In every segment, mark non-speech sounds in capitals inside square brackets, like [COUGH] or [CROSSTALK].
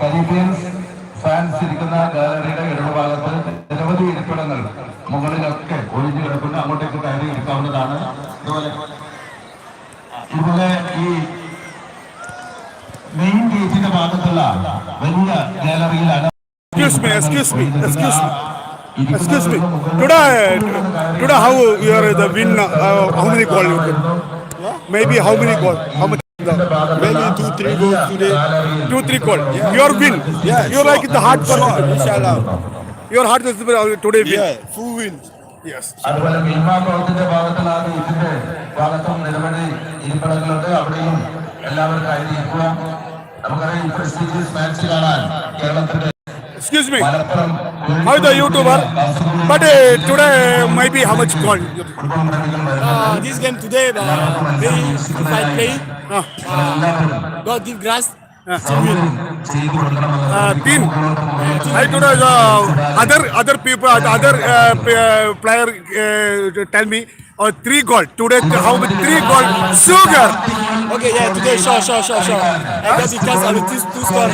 Caribbeans fans ഇരിക്കുന്ന ഗാലറിയുടെ ഇടതുഭാഗത്ത് നിരവധി ഇരിപ്പിടങ്ങൾ മുകളിലൊക്കെ ഒഴിഞ്ഞു കിടക്കുന്ന അങ്ങോട്ടേക്ക് കയറി ഇരിക്കാവുന്നതാണ് ഇതുപോലെ ഇതുപോലെ ഈ മെയിൻ ഗേറ്റിന്റെ ഭാഗത്തുള്ള വലിയ ഗാലറിയിലാണ് Excuse me, excuse me, excuse me. Excuse me. Today, today how you are the win? Uh, how many goal you? Maybe how many goals? How much? Maybe two, three goals today. Two, three goals. Yeah. Your win. Yeah, You're sure. like the hard person. Inshallah. Your heart is uh, today win. Yeah, full win. Yes. അതുപോലെ ഭാഗത്തും നിരവധി ഇരിപ്പിടങ്ങളുണ്ട് അവിടെയും നമുക്കറിയാം match കാണാൻ കേരളത്തിന്റെ excuse me, how the YouTuber, but uh, today maybe how much call? Uh, this game today, uh, very fine play. Uh, uh, God give grass. Uh, uh, team, I don't know. Uh, other other people, other uh, player uh, tell me uh, three gold. today. How much three gold? Sugar. Okay, yeah, today, sure, sure, sure, sure. And that's because I'm a two, score.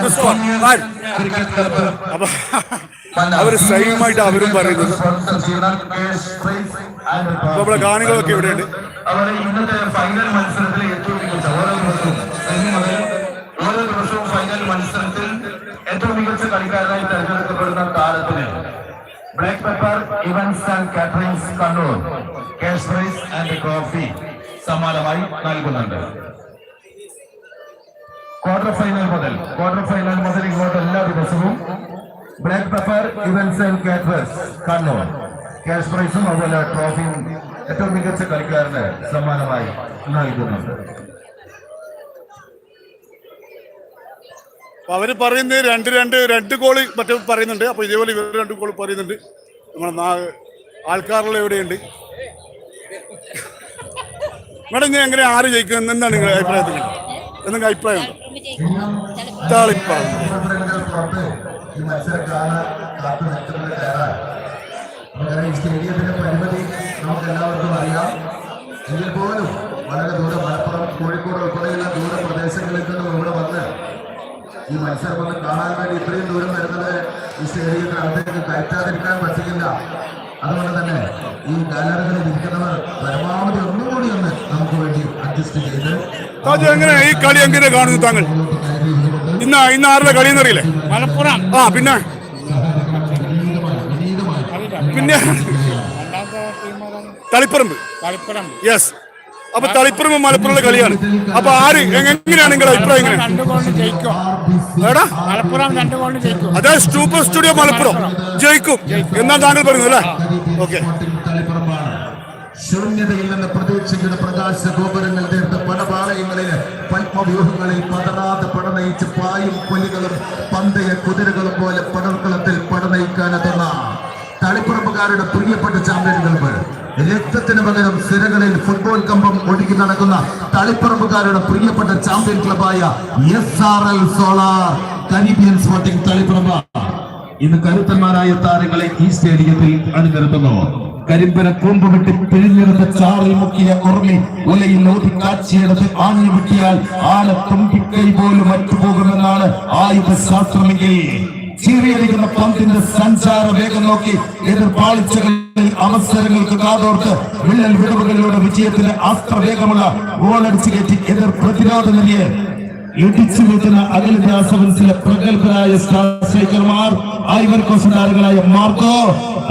Two score. Right. [LAUGHS] അപ്പൊ അവർ സൈമായിട്ട് അവരും പറയുന്നത് നമ്മളെ കാണികളൊക്കെ ഇവിടെയുണ്ട് അവരെ ഇന്നത്തെ final മത്സരത്തിൽ ഏറ്റവും മികച്ച ഓരോ ദിവസവും ഓരോ ദിവസവും ഫൈനൽ മത്സരത്തിൽ ഏറ്റവും മികച്ച കളിക്കാരനായി തെരഞ്ഞെടുക്കപ്പെടുന്ന താരത്തിന് black pepper events and caterings Kannur cash prize and trophy സമ്മാനമായി നൽകുന്നുണ്ട്. ക്വാർട്ടർ ഫൈനൽ മുതൽ ക്വാർട്ടർ ഫൈനൽ മുതൽ ഇങ്ങോട്ട് എല്ലാ ദിവസവും black pepper events and caterers Kannur. Cash പ്രൈസും അതുപോലെ ട്രോഫിയും ഏറ്റവും മികച്ച കളിക്കാരന് സമ്മാനമായി നൽകുന്നുണ്ട്. അപ്പൊ അവർ പറയുന്നത് രണ്ട് രണ്ട് രണ്ട് ഗോൾ മറ്റേ പറയുന്നുണ്ട്. അപ്പൊ ഇതേപോലെ ഇവർ രണ്ട് ഗോൾ പറയുന്നുണ്ട്. നമ്മുടെ ആൾക്കാരെല്ലാം എവിടെയുണ്ട്? മേഡം ഞാൻ എങ്ങനെ ആര് ജയിക്കും? എന്താണ് നിങ്ങളുടെ അഭിപ്രായത്തിൽ? എന്തെങ്കിലും അഭിപ്രായം താളിപ്പാണ് ഈ സ്റ്റേഡിയത്തിന്റെ പരിമിതി നമുക്ക് എല്ലാവർക്കും അറിയാം എങ്കിൽ പോലും വളരെ ദൂരം മലപ്പുറം കോഴിക്കോട് ഉൾപ്പെടെയുള്ള ദൂര പ്രദേശങ്ങളിൽ നിന്നും ഇവിടെ വന്ന് ഈ മത്സരം ഒന്ന് കാണാൻ വേണ്ടി ഇത്രയും ദൂരം വരുന്നത് ഈ സ്റ്റേഡിയത്തിന് അകത്തേക്ക് കയറ്റാതിരിക്കാൻ പറ്റില്ല. അതുകൊണ്ട് തന്നെ ഈ ഗാലറികളിൽ ഇരിക്കുന്നവർ പരമാവധി ഒന്നുകൂടി ഒന്ന് നമുക്ക് വേണ്ടി അഡ്ജസ്റ്റ് ചെയ്ത് താജ് എങ്ങനെ ഈ കളി എങ്ങനെ കാണുന്നു താങ്കൾ? ഇന്ന ഇന്ന ഇരുന്നുകൊണ്ട് ഇന്ന് ഇന്ന് ആരുടെ കളി എന്നറിയില്ലേ മലപ്പുറം. ആ പിന്നെ? പിന്നെ? തളിപ്പറമ്പ്. തളിപ്പറമ്പ്. യെസ് അപ്പൊ തളിപ്പുറമ മലപ്പുറമുള്ള കളിയാണ്. അപ്പൊ ആര് എങ്ങ- എങ്ങനെയാണ് നിങ്ങളുടെ അഭിപ്രായം എങ്ങനെ? രണ്ട് ഗോളിന് ജയിക്കും. എടാ. മലപ്പുറം രണ്ട് ഗോളിന് ജയിക്കും. അതെ സൂപ്പർ സ്റ്റുഡിയോ മലപ്പുറം. ജയിക്കും. എന്നാണ് താങ്കൾ പറയുന്നത് അല്ലേ? ഓക്കെ. ശൂന്യതയില്ലെന്ന് പ്രതീക്ഷിക്കുന്ന പ്രതീക്ഷയുടെ പ്രകാശ ഗോപുരങ്ങൾ തീർത്ത് പടപാളയങ്ങളിൽ പത്മവ്യൂഹങ്ങളിൽ പതറാതെ പടനയിച്ച് പായും പുലികളും പന്തയ കുതിരകളും പോലെ പടർക്കളത്തിൽ പടനയിക്കാനെത്തുന്ന തളിപ്പറമ്പുകാരുടെ പ്രിയപ്പെട്ട ചാമ്പ്യൻ ചാമ്പ്യൻകൾ രക്തത്തിന് പകരം സിരകളിൽ ഫുട്ബോൾ കമ്പം ഒഴുകി നടക്കുന്ന തളിപ്പറമ്പുകാരുടെ പ്രിയപ്പെട്ട ചാമ്പ്യൻ ക്ലബായ S R L solar Caribbean sporting Taliparamba. ഇന്ന് കരുത്തന്മാരായ താരങ്ങളെ ഈ സ്റ്റേഡിയത്തിൽ അണിനിരത്തുന്നു. കരിമ്പര കൂമ്പ് വെട്ടി പിഴിഞ്ഞെടുത്ത ചാറിൽ മുക്കിയ ഉറങ്ങി ഉലയിൽ ഓതി കാച്ചിയെടുത്ത് ആഞ്ഞു വിട്ടിയാൽ ആന തുമ്പിക്കൈ പോലും മറ്റുപോകുമെന്നാണ് ആയുധ ശാസ്ത്രമെങ്കിൽ ചീറിയടിക്കുന്ന പന്തിന്റെ സഞ്ചാര വേഗം നോക്കി എതിർപ്പാളിച്ചകളിൽ അവസരങ്ങൾക്ക് കാതോർത്ത് വിള്ളൽ വിടവുകളിലൂടെ വിജയത്തിന്റെ അസ്ത്രവേഗമുള്ള ഗോളടിച്ചു കയറ്റി എതിർ പ്രതിരോധ നിലയെ ഇടിച്ചു വീട്ടുന്ന അഖിലേന്ത്യാ സെവൻസിലെ പ്രഗത്ഭരായ സ്റ്റാർ സ്ട്രൈക്കർമാർ ഐവർ കോസ്റ്റ് താരങ്ങളായ മാർക്കോ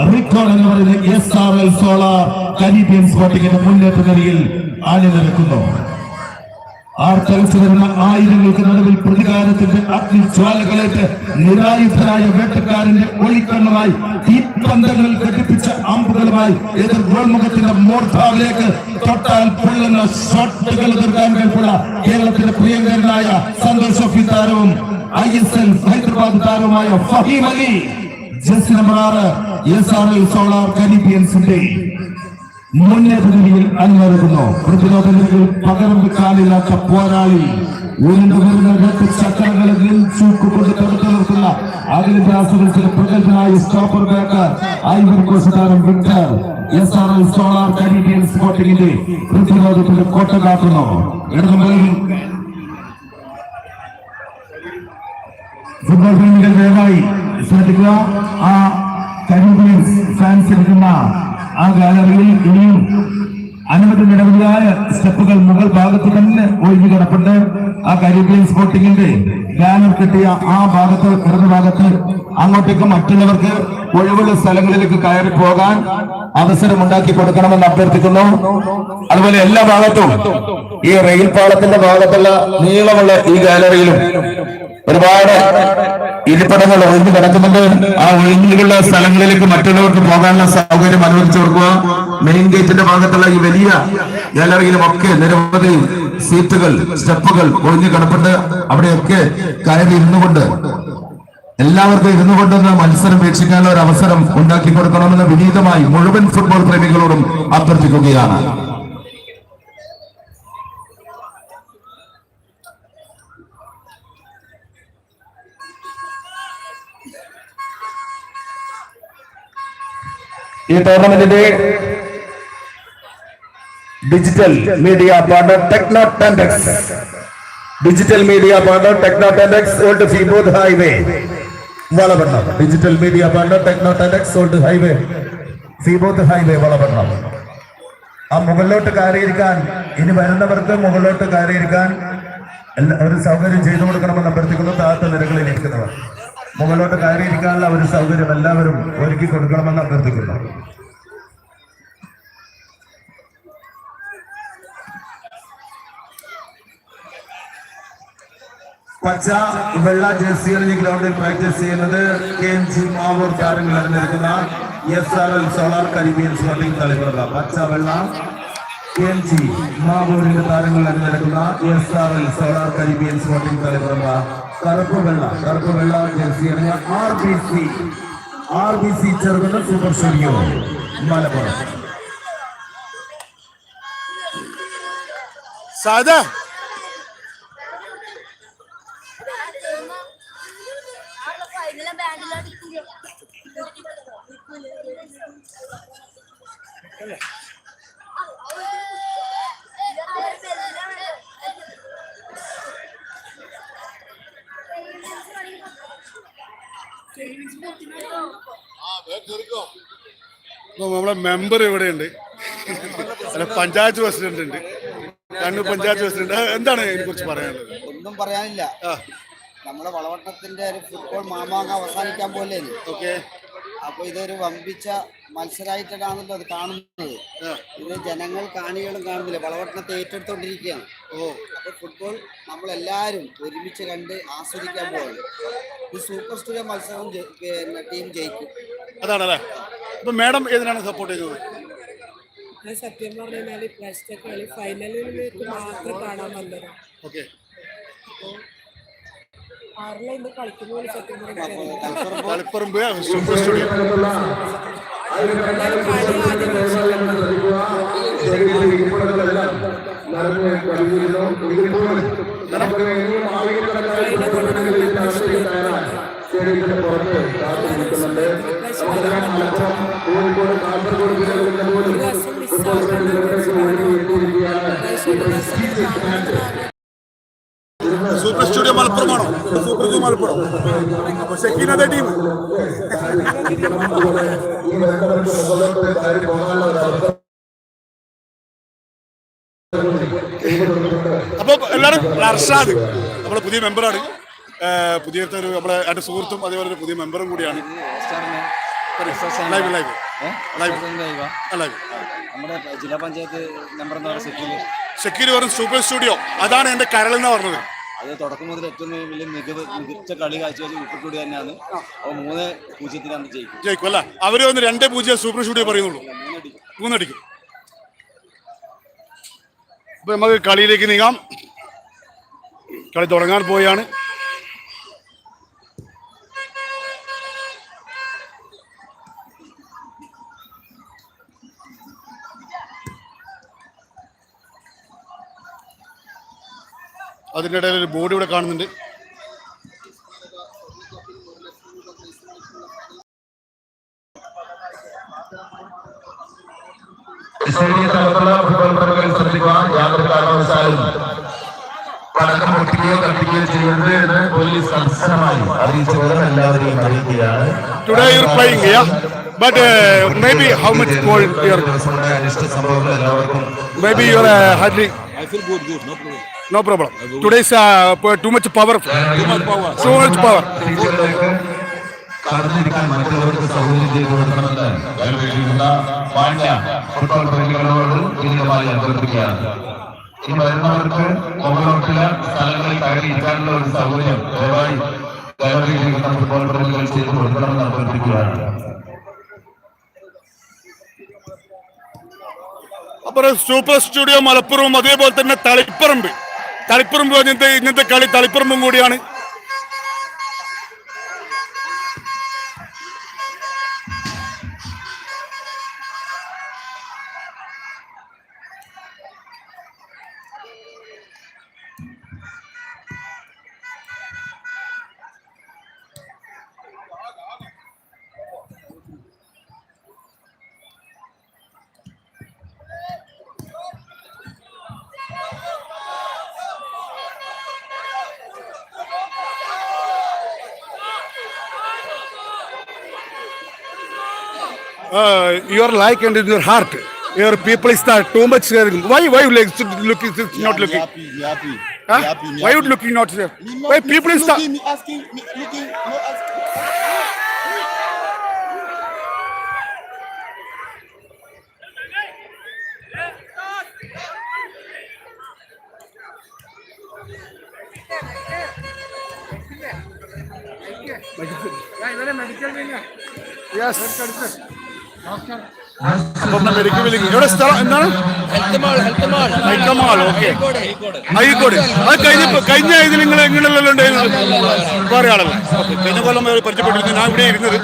റിക്കോൺ എന്ന് പറയുന്ന S R L solar Caribbean സ്പോർട്ടിങ്ങിന്റെ മുന്നേറ്റ നിരയിൽ അണിനിരക്കുന്നു ആർത്തലിച്ചു വരുന്ന ആയിരങ്ങൾക്ക് നടുവിൽ പ്രതികാരത്തിന്റെ അഗ്നിജ്വാലകളേറ്റ് നിരായുധരായ വേട്ടക്കാരന്റെ ഒളിക്കണ്ണുമായി തീപ്പന്തങ്ങൾ ഘടിപ്പിച്ച അമ്പുകളുമായി എതിർ ഗോൾമുഖത്തിന്റെ മോർധാവിലേക്ക് തൊട്ടാൽ പൊള്ളുന്ന ഷോട്ടുകൾ എതിർക്കാൻ കഴിവുള്ള കേരളത്തിന്റെ പ്രിയങ്കരനായ സന്തോഷ് ട്രോഫി താരവും ഐ എസ് എൽ ഹൈദരാബാദ് താരവുമായ ഫഹീം അലി. ജസ് നമ്പർ ആറ് എസ് ആർ എൽ സോളാർ കരീബിയൻസിന്റെ മുന്നേറ്റ നിലയിൽ അണിനിരക്കുന്നു പ്രതിരോധ നിലയിൽ പകരം വെക്കാനില്ലാത്ത പോരാളി രണ്ട് ചക്രങ്ങളെ നെൽച്ചൂക്കുകൊണ്ട് തടുത്തു നിർത്തുന്ന അഖിലേന്ത്യാ പ്രഗത്ഭനായ സ്റ്റോപ്പർ ബാക്കർ ഐവർ കോസ്റ്റ് താരം Victor. S R L solar Caribbean ഇടതുമുകളിൽ football പ്രേമികൾ ദയവായി ശ്രദ്ധിക്കുക. ആ കരീബിയൻ ഫാൻസ് ഇരിക്കുന്ന ആ ഗാലറിയിൽ ഇനിയും അനവധി നിരവധിയായ സ്റ്റെപ്പുകൾ മുഗൾ ഭാഗത്ത് തന്നെ ഒഴിഞ്ഞു കിടപ്പുണ്ട്. ആ കരീബിയൻ സ്പോർട്ടിങ്ങിന്റെ ബാനർ കിട്ടിയ ആ ഭാഗത്ത് ഇടതു ഭാഗത്ത് അങ്ങോട്ടേക്ക് മറ്റുള്ളവർക്ക് ഒഴിവുള്ള സ്ഥലങ്ങളിലേക്ക് കയറി പോകാൻ അവസരം ഉണ്ടാക്കി കൊടുക്കണമെന്ന് അഭ്യർത്ഥിക്കുന്നു. അതുപോലെ എല്ലാ ഭാഗത്തും ഈ റെയിൽ പാളത്തിന്റെ ഭാഗത്തുള്ള നീളമുള്ള ഈ ഗാലറിയിലും ഒരുപാട് ഇരിപ്പിടങ്ങൾ ഒഴിഞ്ഞു കിടക്കുന്നുണ്ട്. ആ ഒഴിഞ്ഞിലുള്ള സ്ഥലങ്ങളിലേക്ക് മറ്റുള്ളവർക്ക് പോകാനുള്ള സൗകര്യം അനുവദിച്ചു കൊടുക്കുക മെയിൻ ഗേറ്റിന്റെ ഭാഗത്തുള്ള ഈ വലിയ ഗാലറിയിലും ഒക്കെ നിരവധി സീറ്റുകൾ സ്റ്റെപ്പുകൾ ഒഴിഞ്ഞു കിടപ്പുണ്ട്. അവിടെയൊക്കെ കയറി ഇരുന്നു കൊണ്ട് എല്ലാവർക്കും ഇരുന്നു കൊണ്ടുവന്ന് മത്സരം വീക്ഷിക്കാനുള്ള ഒരു അവസരം ഉണ്ടാക്കി കൊടുക്കണമെന്ന് വിനീതമായി മുഴുവൻ ഫുട്ബോൾ പ്രേമികളോടും അഭ്യർത്ഥിക്കുകയാണ്. ഈ ടൂർണമെന്റിന്റെ digital media partner techno Tendex digital media partner techno Tendex old ഫീബോദ് highway Valavannam digital media partner techno Tendex old highway ഫീബോദ് highway Valavannam ആ മുകളിലോട്ട് കയറിയിരിക്കാൻ ഇനി വരുന്നവർക്ക് മുകളിലോട്ട് കയറിയിരിക്കാൻ ഒരു സൗകര്യം ചെയ്തു കൊടുക്കണമെന്ന് അഭ്യർത്ഥിക്കുന്നു. താഴത്തെ നിരകളിൽ ഇരിക്കുന്നവർ. മുകളിലോട്ട് കയറിയിരിക്കാനുള്ള ഒരു സൗകര്യം എല്ലാവരും ഒരുക്കി കൊടുക്കണമെന്ന് അഭ്യർത്ഥിക്കുന്നു. പച്ച വെള്ള ജേഴ്സികളിൽ ഗ്രൗണ്ടിൽ പ്രാക്ടീസ് ചെയ്യുന്നത്. കെ എം ജി മാവൂർ താരങ്ങൾ അറിഞ്ഞിരിക്കുന്ന S R L solar Caribbean sporting തളിപ്പുറ പച്ച വെള്ള കെ എം ജി മാവൂരിന്റെ താരങ്ങൾ അറിഞ്ഞിരിക്കുന്ന S R L solar Caribbean sporting തളിപ്പുറ കറുപ്പ് വെള്ള കറുപ്പ് വെള്ള jersey അണിഞ്ഞ R B C R B C Cherukunnu super studio Malappuram. സാധാ നമ്മളെ മെമ്പർ ഇവിടെയുണ്ട്. അല്ല പഞ്ചായത്ത് പ്രസിഡന്റ് ഉണ്ട്. കണ്ണൂർ പഞ്ചായത്ത് പ്രസിഡന്റ് എന്താണ് ഇതിനെ കുറിച്ച് പറയാനുള്ളത്? ഒന്നും പറയാനില്ല. നമ്മുടെ വളവട്ടത്തിന്റെ ഒരു ഫുട്ബോൾ മാമാങ്ക അവസാനിക്കാൻ പോലെ ഓക്കെ അപ്പൊ ഇതൊരു വമ്പിച്ച മത്സരമായിട്ടാണല്ലോ അത് കാണുന്നത്. ഇത് ജനങ്ങൾ കാണികളും കാണുന്നില്ല. വളവട്ടണത്തെ ഏറ്റെടുത്തോണ്ടിരിക്കുകയാണ്. ഓ. അപ്പൊ ഫുട്ബോൾ നമ്മളെല്ലാരും ഒരുമിച്ച് കണ്ട് ആസ്വദിക്കാൻ പോവാണ്. ഈ സൂപ്പർ സ്റ്റുഡിയോ മത്സരം പിന്നെ ടീം ജയിക്കും. അതാണല്ലേ? അപ്പൊ മാഡം ഏതിനാണ് സപ്പോർട്ട് ചെയ്തത്? ഞാൻ സത്യം പറഞ്ഞാൽ ഇപ്രാവശ്യത്തെ കളി ഫൈനലിലേക്ക് മാത്രം കാണാൻ വന്നത്. ഓക്കെ. ആറിലെ ഇന്ന് കളിക്കുന്ന സത്യം പറഞ്ഞു സൂപ്പർ സ്റ്റുഡിയോ ഇരിപ്പിടങ്ങളെല്ലാം നിറഞ്ഞ് കഴിഞ്ഞിരുന്നു ഇതിപ്പോഴും നമുക്ക് ഇനിയും ആയിരക്കണക്കിന് തയ്യാറാണ് സ്റ്റേഡിയത്തിന്റെ പുറത്ത് കാത്തിരിക്കുന്നുണ്ട് മലപ്പുറം കോഴിക്കോട് കാസർഗോഡ് ജില്ലകളിൽ പോലും ഫുട്ബോൾ കളികളിലേക്ക് ഒഴുകി എത്തിയിരിക്കുകയാണ് super studio മലപ്പുറമാണോ? Super studio Malappuram. അപ്പൊ ഷെക്കീനത്തെ ടീം. അപ്പൊ എല്ലാരും അർഷാദ് നമ്മുടെ പുതിയ മെമ്പറാണ്. പുതിയ ഒരു നമ്മുടെ എന്റെ സുഹൃത്തും അതേപോലെ ഒരു പുതിയ മെമ്പറും കൂടിയാണ്. Live live. നമ്മുടെ ജില്ലാ പഞ്ചായത്ത് നമ്പർ എന്ന് പറയുന്ന ഷക്കീർ പറഞ്ഞ സൂപ്പർ സ്റ്റുഡിയോ. അതാണ് എന്റെ കരൾ എന്ന് പറഞ്ഞത്. അത് തുടക്കം മുതൽ ഏറ്റവും വലിയ മികവ് മികച്ച കളി കാഴ്ചവെച്ച് ഉൾപ്പെട്ടുകൂടി തന്നെയാണ്. അപ്പോൾ മൂന്ന് പൂജ്യത്തിനാണ് ജയിക്കും. ജയിക്കും അല്ല? അവർ വന്ന് രണ്ടേ പൂജ്യം സൂപ്പർ സ്റ്റുഡിയോ പറയുന്നുള്ളൂ. മൂന്നടിക്കും. അപ്പൊ നമുക്ക് കളിയിലേക്ക് നീങ്ങാം. കളി തുടങ്ങാൻ പോയാണ് അതിന്റെ ഇടയിൽ ഒരു ബോർഡ് ഇവിടെ കാണുന്നുണ്ട്. ശരീരത്തിലുള്ള ഫുട്ബോൾ പ്രമുഖർ ശ്രദ്ധിക്കുക യാതൊരു കാരണവശാലും പടക്കം പൊട്ടിക്കുകയോ കത്തിക്കുകയോ ചെയ്യരുത് എന്ന് പോലീസ് കർശനമായി അറിയിച്ചു വിവരം എല്ലാവരെയും അറിയിക്കുകയാണ്. Today you're playing, yeah? But uh, maybe how much uh, hardly, I feel good, good, no problem. No problem. Today's too much power much power. ടീച്ചറിലേക്ക് കടന്നിരിക്കാൻ മറ്റുള്ളവർക്ക് സൗകര്യം ചെയ്തു കൊടുക്കണമെന്ന് വേണ്ടിയിരിക്കുന്ന മാന്യ ഫുട്ബോൾ പ്രേമികളോട് വിനീതമായി അഭ്യർത്ഥിക്കുകയാണ്. ഈ വരുന്നവർക്ക് മുകളിലോട്ടുള്ള സ്ഥലങ്ങളിൽ കയറി ഒരു സൗകര്യം ദയവായി ദയവായിരിക്കുന്ന ഫുട്ബോൾ പ്രേമികൾ ചെയ്തു കൊടുക്കണമെന്ന് അഭ്യർത്ഥിക്കുകയാണ്. അപ്പുറം സൂപ്പർ സ്റ്റുഡിയോ മലപ്പുറവും അതേപോലെ തന്നെ തളിപ്പറമ്പ്. തളിപ്പറമ്പ് ഇങ്ങനത്തെ ഇന്നത്തെ കളി തളിപ്പറമ്പും കൂടിയാണ്. Your like and in your heart. Your people is that too much. uh, Why? Why you like looking? Not looking. Happy, happy, Huh? Why you looking not there? Why people is that? me asking, me looking, no asking. Yes. അപ്പം medical billing എവിടെ സ്ഥലം എന്താണ്? ഹൈക്കമാൾ അത് കഴിഞ്ഞ കഴിഞ്ഞ ഇതിൽ നിങ്ങൾ എങ്ങനെയല്ലോ ഉണ്ടായിരുന്നു വേറെ ആളല്ല. കഴിഞ്ഞ കൊല്ലം പരിചയപ്പെട്ടിരുന്നു. ഞാൻ ഇവിടെ ഇരുന്നത്.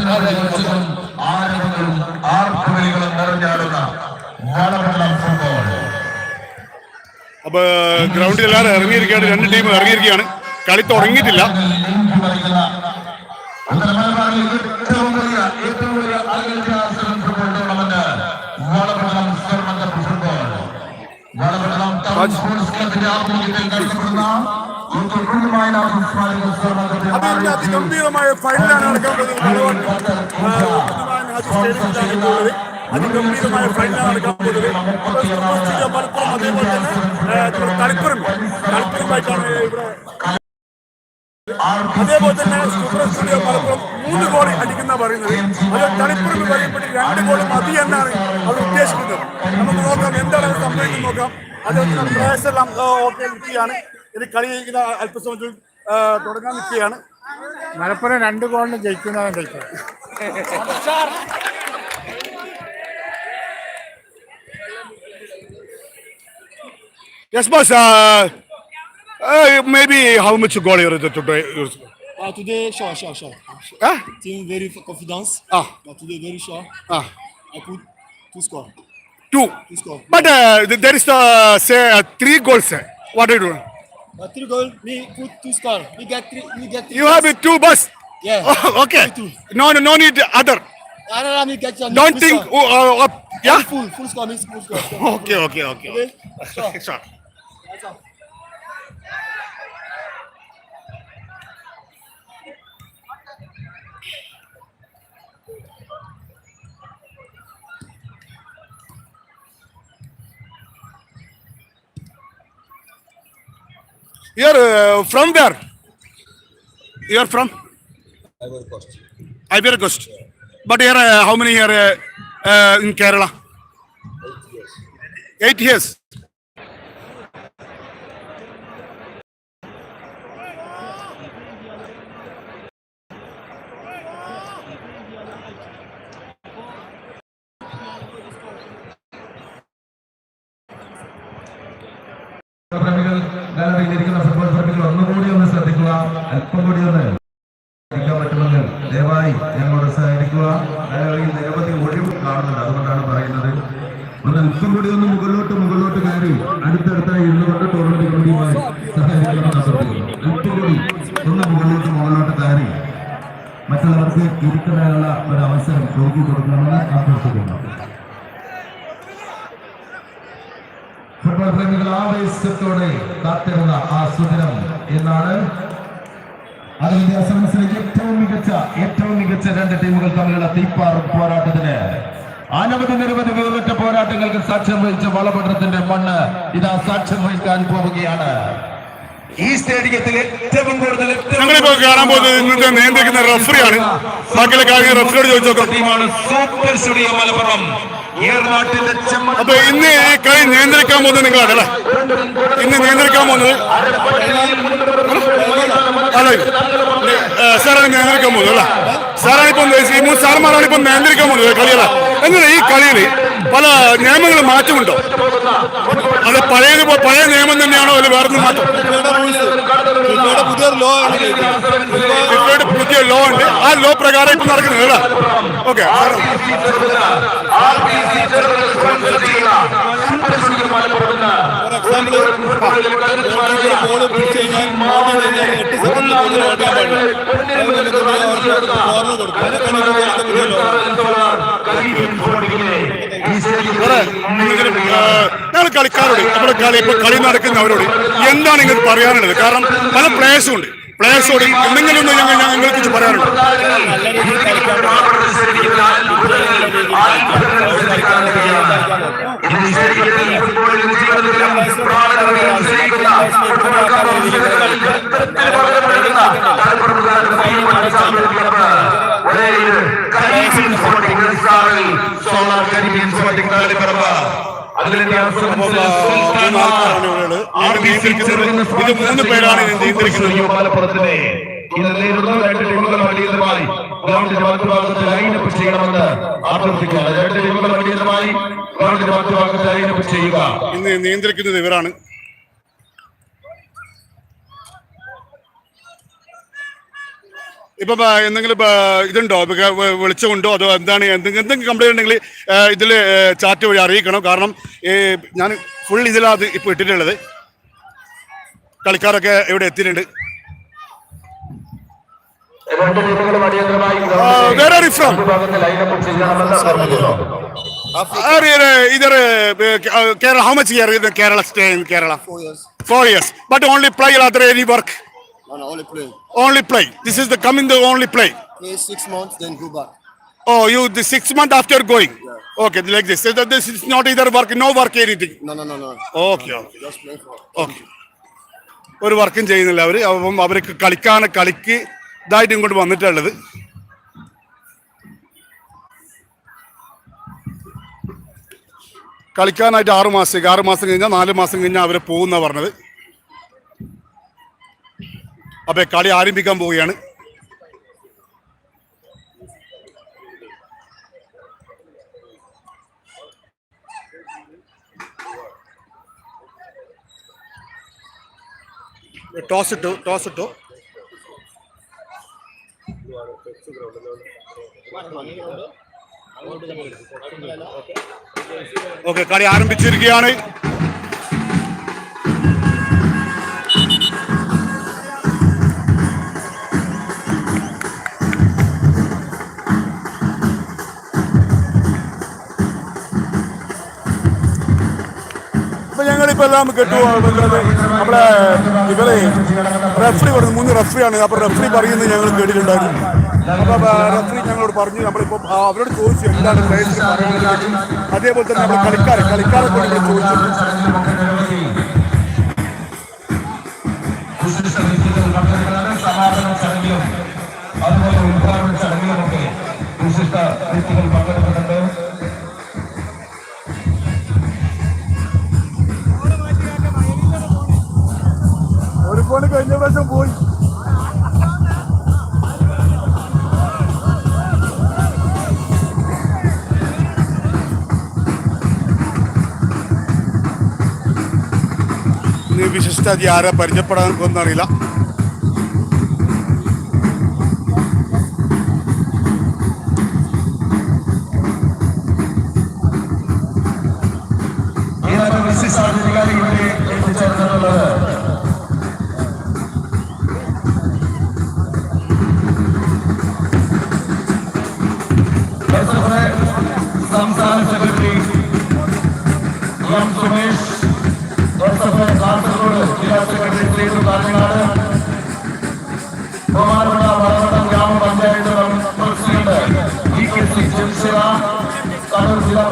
അപ്പൊ ഗ്രൗണ്ടിൽ എല്ലാവരും ഇറങ്ങിയിരിക്കുകയാണ്. രണ്ട് ടീം ഇറങ്ങിയിരിക്കുകയാണ്. കളി തുടങ്ങിയിട്ടില്ല. ഏറ്റവും അതിന്റെ അതിഗംഭീരമായ ഫൈനലാണ് നടക്കാൻ പോകുന്നത് അതിഗംഭീരമായ ഫൈനലാണ് നടക്കാൻ പോകുന്നത് മലപ്പുറം അതേപോലെ തന്നെ തളിപ്പുറം തളിപ്പുറമായിട്ടാണ് ഇവിടെ അതേപോലെ തന്നെ സൂപ്പർ സ്റ്റുഡിയോ മലപ്പുറം മൂന്ന് ഗോൾ അടിക്കുന്ന പറയുന്നത്. അത് തളിപ്പുറം പറയപ്പെട്ട് രണ്ട് ഗോൾ മതി എന്നാണ് അവർ ഉദ്ദേശിക്കുന്നത്. നമുക്ക് നോക്കാം എന്താണ് സംഭവിക്കുന്നത്? നോക്കാം. പ്ലേയേഴ്സ് എല്ലാം ഓക്കെ നിൽക്കുകയാണ് ഇനി കളി ഇങ്ങനെ അല്പസമയത്തിൽ തുടങ്ങാൻ നിൽക്കുകയാണ് മലപ്പുറം രണ്ട് ഗോളിന് ജയിക്കുന്നതാണ് ജയിക്കുക Uh, boss maybe how how much goal your today? Uh, today, sure, sure, sure. Team very confidence. Ah. But today very sure. Ah. I put two score. two. But uh, there is the say uh, three goals. Uh, what are you doing? But three goals, we put two score. We get three. We get three. You have goals. two bus. Yeah. [LAUGHS] Oh, okay. No, no, no need other. Another we get one. Don't think. Score. Uh, uh, yeah. Full, full score means full score. [LAUGHS] Full score. okay, okay, okay. okay. Sure. sure. That's all. You are uh, from where? You are from? Ivory Coast. Ivory Coast. Yeah. But here, uh, how many here uh, uh, in Kerala? Eight years. Eight years. Football പ്രേമികൾ ആവേശത്തോടെ കാത്തിരുന്ന ആ സുദിനം എന്നാണ് അതിന്റെ അസമസിലേക്ക് ഏറ്റവും മികച്ച ഏറ്റവും മികച്ച രണ്ട് ടീമുകൾ തമ്മിലുള്ള തീപ്പാറും പോരാട്ടത്തിന് അനവധി നിരവധി വേറിട്ട പോരാട്ടങ്ങൾക്ക് സാക്ഷ്യം വഹിച്ച വളപട്ടണത്തിന്റെ മണ്ണ് ഇതാ സാക്ഷ്യം വഹിക്കാൻ പോവുകയാണ്. ഈ സ്റ്റേഡിയത്തിൽ ഏറ്റവും കൂടുതൽ ഞങ്ങളിപ്പോ കാണാൻ പോകുന്നത് ഇന്നത്തെ നിയന്ത്രിക്കുന്ന റഫറിയാണ് ബാക്കിയുള്ള കാര്യം റഫറിയോട് ചോദിച്ചു നോക്കാം. ടീമാണ് സൂപ്പർ സ്റ്റുഡിയോ മലപ്പുറം. അപ്പൊ ഇന്ന് ഈ കളി നിയന്ത്രിക്കാൻ പോകുന്നത് നിങ്ങളാണ് അല്ലേ ഇന്ന് നിയന്ത്രിക്കാൻ പോകുന്നത് അല്ല സാറാണ് നിയന്ത്രിക്കാൻ പോകുന്നത് അല്ലേ? സാറാണ് ഇപ്പം സാറന്മാരാണ് ഇപ്പം നിയന്ത്രിക്കാൻ പോകുന്നത് കളിയല്ല എന്നാൽ ഈ കളിയിൽ പല നിയമങ്ങൾ മാറ്റമുണ്ടോ. അത് പഴയ പഴയ നിയമം തന്നെയാണോ അതിൽ വേറെ മാറ്റം? പുതിയൊരു ലോ ആണ് പുതിയ ലോ ഉണ്ട്. ആ ലോ പ്രകാരം ഇപ്പൊ നടക്കുന്നത് അല്ലേ ഓക്കെ. ബോൾ പിടിച്ചു കഴിഞ്ഞാൽ എട്ട് സെക്കൻഡിൽ കൂടുതൽ ഓടിയാൻ പാടില്ല കോർണർ കൊടുക്കും അതൊക്കെയാണ് ഇതുപോലത്തെ പുതിയ ലോ ഞങ്ങൾ കളിക്കാരോട് നമ്മുടെ കളി ഇപ്പൊ കളി നടക്കുന്നവരോട് എന്താണ് നിങ്ങൾ പറയാനുള്ളത്? കാരണം പല പ്ലേയേഴ്സും ഉണ്ട്. പ്ലേയേഴ്സോട് എന്തെങ്കിലും ഒന്ന് ഞങ്ങൾ ഞങ്ങൾക്ക് കുറിച്ച് പറയാനുണ്ട്. നല്ല മൂന്ന് ഇത് പേരാണ് ഇത് നിയന്ത്രിക്കുന്നത് മലപ്പുറത്തിനെ ഇത് നേരിടുന്ന രണ്ട് ടീമുകൾ അടിയന്തരമായി ഗ്രൗണ്ടിന്റെ മധ്യഭാഗത്ത് ലൈനപ്പ് ചെയ്യണമെന്ന് അഭ്യർത്ഥിക്കുന്നു രണ്ട് ടീമുകൾ അടിയന്തരമായി ഗ്രൗണ്ടിന്റെ മധ്യഭാഗത്ത് ലൈനപ്പ് ചെയ്യുക. ഇന്ന് നിയന്ത്രിക്കുന്നത് ഇവരാണ്. ഇപ്പം എന്തെങ്കിലും ഇതുണ്ടോ? വെളിച്ചമുണ്ടോ? അതോ എന്താണ് എന്തെങ്കിലും എന്തെങ്കിലും കംപ്ലൈന്റ് ഉണ്ടെങ്കിൽ ഇതിൽ ചാറ്റ് വഴി അറിയിക്കണം. കാരണം ഈ ഞാൻ ഫുൾ ഇതിലാണ് ഇപ്പോൾ ഇട്ടിട്ടുള്ളത്. കളിക്കാരൊക്കെ ഇവിടെ എത്തിയിട്ടുണ്ട്. Where are you from lineup either Kerala how much Kerala stay in Kerala. Four years but only play other any work No, no, only play. Only play. This is the coming the only play. Play six months, then go back. Oh, you the six month after going. Yeah. Okay, like this. So that this is not either work, no work, anything. No, no, no, no. Okay, No, okay, Just play for. okay. ഒരു വർക്കും ചെയ്യുന്നില്ല അവർ അപ്പം അവർക്ക് കളിക്കാൻ കളിക്ക് ഇതായിട്ട് ഇങ്ങോട്ട് വന്നിട്ടുള്ളത് കളിക്കാനായിട്ട് ആറ് മാസത്തേക്ക് ആറ് മാസം കഴിഞ്ഞാൽ നാല് മാസം കഴിഞ്ഞാൽ അവർ പോകുന്ന പറഞ്ഞത് അപ്പൊ കളി ആരംഭിക്കാൻ പോവുകയാണ്. ടോസ് ഇട്ടു ടോസ് ഇട്ടു. ഓക്കെ കളി ആരംഭിച്ചിരിക്കുകയാണ്. ഇപ്പൊ ഞങ്ങളിപ്പോ എല്ലാം കെട്ടു നമ്മളെ ഇവരെ റെഫറി പറഞ്ഞു മൂന്ന് റെഫറിയാണ് അപ്പൊ റെഫറി പറയുന്നത് ഞങ്ങൾ കേട്ടിട്ടുണ്ടായിരുന്നു. അപ്പൊ റെഫറി ഞങ്ങളോട് പറഞ്ഞു നമ്മളിപ്പോ അവരോട് ചോദിച്ചു എന്താണ് അതേപോലെ തന്നെ നമ്മുടെ കളിക്കാരെ കളിക്കാരെ കൊണ്ട് ചോദിച്ചു. സമാപന ചടങ്ങിലും അതുപോലെ ഉദ്ഘാടന ചടങ്ങിലുമൊക്കെ വിശിഷ്ട വ്യക്തികൾ പങ്കെടുക്കുന്നുണ്ട് ഒരു കഴിഞ്ഞ പ്രാവശ്യം പോയി. വിശിഷ്ടാതി ആരെ പരിചയപ്പെടാൻ ഒന്നും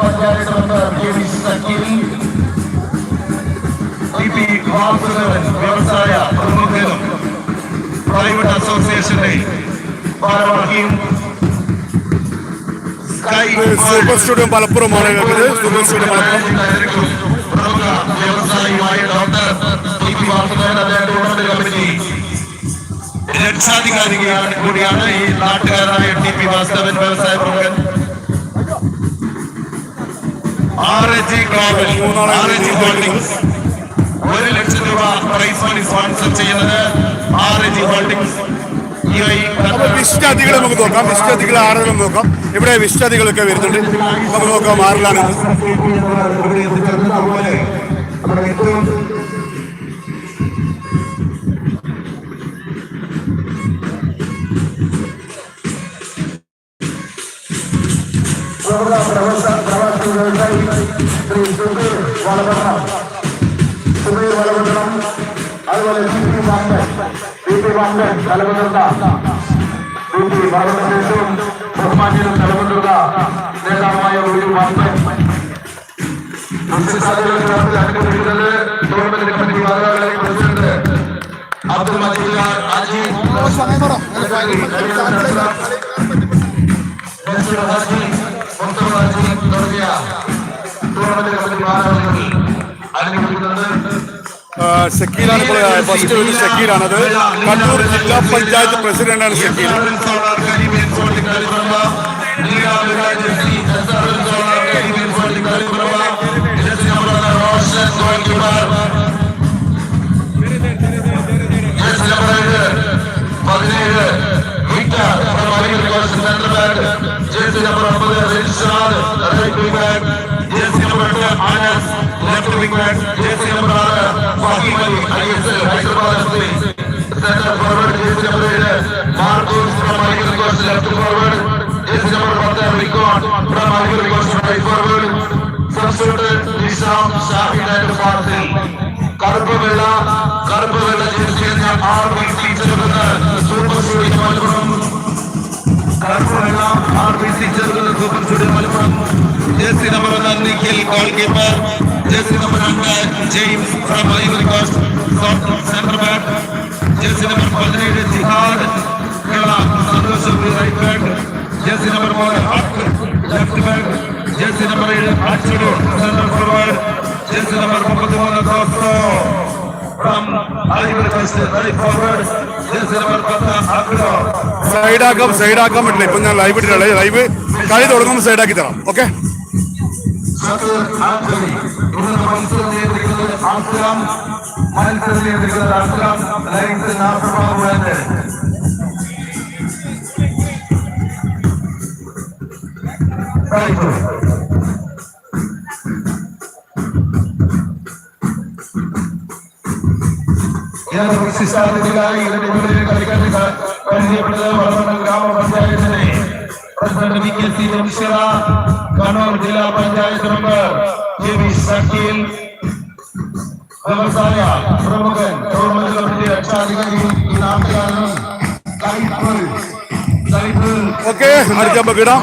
പഞ്ചായത്ത് മെമ്പർ കെ വി സക്കീറി പി വ്യവസായ പ്രമുഖനും പ്രൈവറ്റ് അസോസിയേഷന്റെ ഭാരവാഹിയും സൂപ്പർ സ്റ്റുഡിയം മലപ്പുറമാണ് സൂപ്പർ സ്റ്റുഡിയം മലപ്പുറം പ്രമുഖ വ്യവസായിയായ doctor P P Vasudevan committee രക്ഷാധികാരിയാണ് കൂടിയാണ് ഈ നാട്ടുകാരായ ടി പി വാസുദേവൻ വ്യവസായ പ്രമുഖൻ R A G global R A G holdings ഒരു ലക്ഷം രൂപ പ്രൈസ് മണി സ്പോൺസർ ചെയ്യുന്നത് ആർ എ ജി ഹോൾഡിംഗ്സ് വിശിഷ്ടാതികൾ നമുക്ക് നോക്കാം. വിശിഷ്ടാതികൾ ആരെങ്കിലും നോക്കാം. ഇവിടെ വിശിഷ്ടാതികളൊക്കെ വരുന്നുണ്ട്. നമുക്ക് നോക്കാം ആറിലാണ് അതുപോലെ T P വാങ്ങൻ T P വാങ്ങൻ തലമുതിർന്ന T P വളർന്നശേഷവും ബഹുമാന്യനും തലമുതിർന്ന നേതാവുമായ ഒരു വാങ്ങൻ അനുഗ്രഹിക്കുന്നത് ഗവൺമെന്റ് കമ്മിറ്റി ഭാരവാഹികളെ പ്രസിഡന്റ് അബ്ദുൽ മജീദ് ഹാജി നസീർ ഹാജി മുസ്തഫ ഹാജി തുടങ്ങിയ ടൂർണമെന്റ് കമ്മിറ്റി ഭാരവാഹികൾ അനുഗ്രഹിക്കുന്നത് ഷക്കീലാണ് ഇപ്പോൾ ഫസ്റ്റ് ഒരു ഷക്കീലാണത് കണ്ണൂർ ജില്ലാ പഞ്ചായത്ത് പ്രസിഡന്റാണ് ഷക്കീൽ പതിനേഴ് Victor central back jersey number ഒമ്പത് Rinshad Anas left wing back jersey number ആറ് Faheem Ali I S L Hyderabad F C. Centre forward jersey number ഏഴ് Marcos from Ivory Coast left forward jersey number പത്ത് Rikon from Ivory Coast right forward substitute Nisham Shahid and Fazil കറുപ്പ് വെള്ള കറുപ്പ് വെള്ള jersey super കറുപ്പ് വെള്ള R B C Cherukunnu super studio Malappuram jersey number ഒന്ന് Nikhil goalkeeper jersey number രണ്ട് James from Ivory Coast centre back jersey number പതിനേഴ് Jihad Kerala Santosh right back jersey number മൂന്ന് Haq left back jersey number ഏഴ് അച്ചുഡു centre forward jersey number മുപ്പത്തിമൂന്ന് ദോസ്തോ from Ivory Coast right forward സൈഡാക്കാം സൈഡാക്കാൻ പറ്റില്ല ഇപ്പൊ ഞാൻ ലൈവ് ഇട്ടിട്ടുള്ളത് ലൈവ് കളി തുടങ്ങുമ്പോൾ സൈഡാക്കി തരാം. ഓക്കെ Thank ആന്റണി ഏറെ വിശിഷ്ടാതിഥികളായി ഇതിന്റെ മുന്നിൽ കളിക്കാൻ പരിചയപ്പെട്ടത് വളർന്ന ഗ്രാമപഞ്ചായത്തിനെ പ്രസിഡന്റ് വി കെ സി വംശിറ കണ്ണൂർ ജില്ലാ panchayat member K V Shakeel വ്യവസായ പ്രമുഖൻ ഗവൺമെന്റ് കമ്മിറ്റി രക്ഷാധികാരി ഈ നാട്ടുകാരനും സൈഫുൽ സൈഫുൽ ഓക്കെ അടുത്ത നമുക്ക് ഇടാം